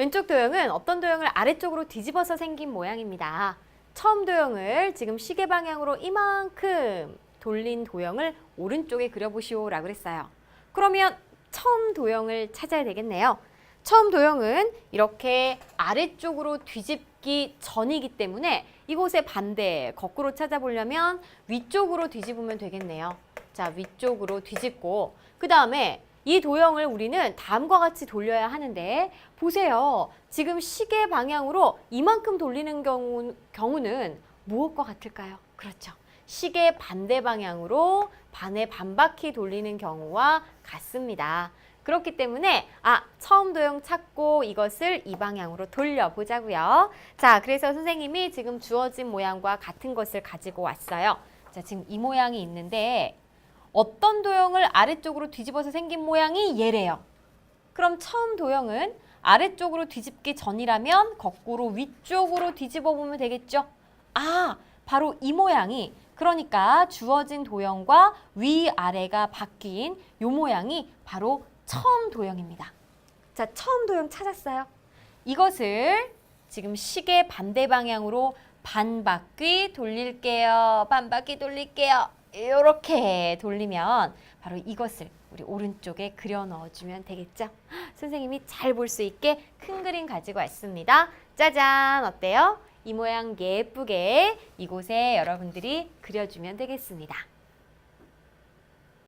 왼쪽 도형은 어떤 도형을 아래쪽으로 뒤집어서 생긴 모양입니다. 처음 도형을 지금 시계 방향으로 이만큼 돌린 도형을 오른쪽에 그려보시오 라고 그랬어요. 그러면 처음 도형을 찾아야 되겠네요. 처음 도형은 이렇게 아래쪽으로 뒤집기 전이기 때문에 이곳의 반대 거꾸로 찾아보려면 위쪽으로 뒤집으면 되겠네요. 자, 위쪽으로 뒤집고 그 다음에 이 도형을 우리는 다음과 같이 돌려야 하는데 보세요. 지금 시계 방향으로 이만큼 돌리는 경우, 경우는 무엇과 같을까요? 그렇죠. 시계 반대 방향으로 반의 반바퀴 돌리는 경우와 같습니다. 그렇기 때문에 아 처음 도형 찾고 이것을 이 방향으로 돌려보자고요. 자, 그래서 선생님이 지금 주어진 모양과 같은 것을 가지고 왔어요. 자, 지금 이 모양이 있는데 어떤 도형을 아래쪽으로 뒤집어서 생긴 모양이 얘래요. 그럼 처음 도형은 아래쪽으로 뒤집기 전이라면 거꾸로 위쪽으로 뒤집어 보면 되겠죠? 아, 바로 이 모양이 그러니까 주어진 도형과 위아래가 바뀐 이 모양이 바로 처음 도형입니다. 자, 처음 도형 찾았어요. 이것을 지금 시계 반대 방향으로 반 바퀴 돌릴게요. 반 바퀴 돌릴게요. 이렇게 돌리면 바로 이것을 우리 오른쪽에 그려 넣어주면 되겠죠? 선생님이 잘 볼 수 있게 큰 그림 가지고 왔습니다. 짜잔! 어때요? 이 모양 예쁘게 이곳에 여러분들이 그려주면 되겠습니다.